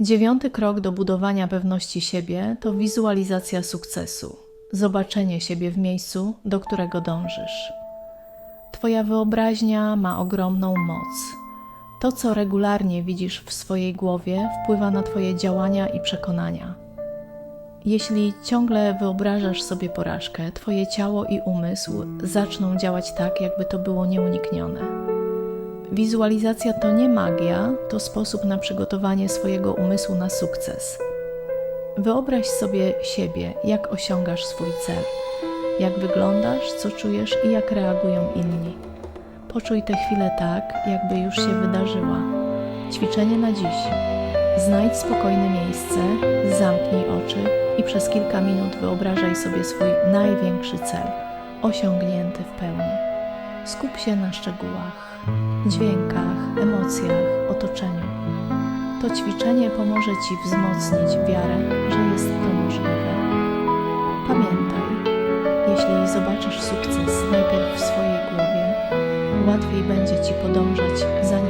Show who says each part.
Speaker 1: Dziewiąty krok do budowania pewności siebie to wizualizacja sukcesu, zobaczenie siebie w miejscu, do którego dążysz. Twoja wyobraźnia ma ogromną moc. To, co regularnie widzisz w swojej głowie, wpływa na Twoje działania i przekonania. Jeśli ciągle wyobrażasz sobie porażkę, Twoje ciało i umysł zaczną działać tak, jakby to było nieuniknione. Wizualizacja to nie magia, to sposób na przygotowanie swojego umysłu na sukces. Wyobraź sobie siebie, jak osiągasz swój cel, jak wyglądasz, co czujesz i jak reagują inni. Poczuj tę chwilę tak, jakby już się wydarzyła. Ćwiczenie na dziś. Znajdź spokojne miejsce, zamknij oczy i przez kilka minut wyobrażaj sobie swój największy cel, osiągnięty w pełni. Skup się na szczegółach, dźwiękach, emocjach, otoczeniu. To ćwiczenie pomoże Ci wzmocnić wiarę, że jest to możliwe. Pamiętaj, jeśli zobaczysz sukces najpierw w swojej głowie, łatwiej będzie Ci podążać za nim.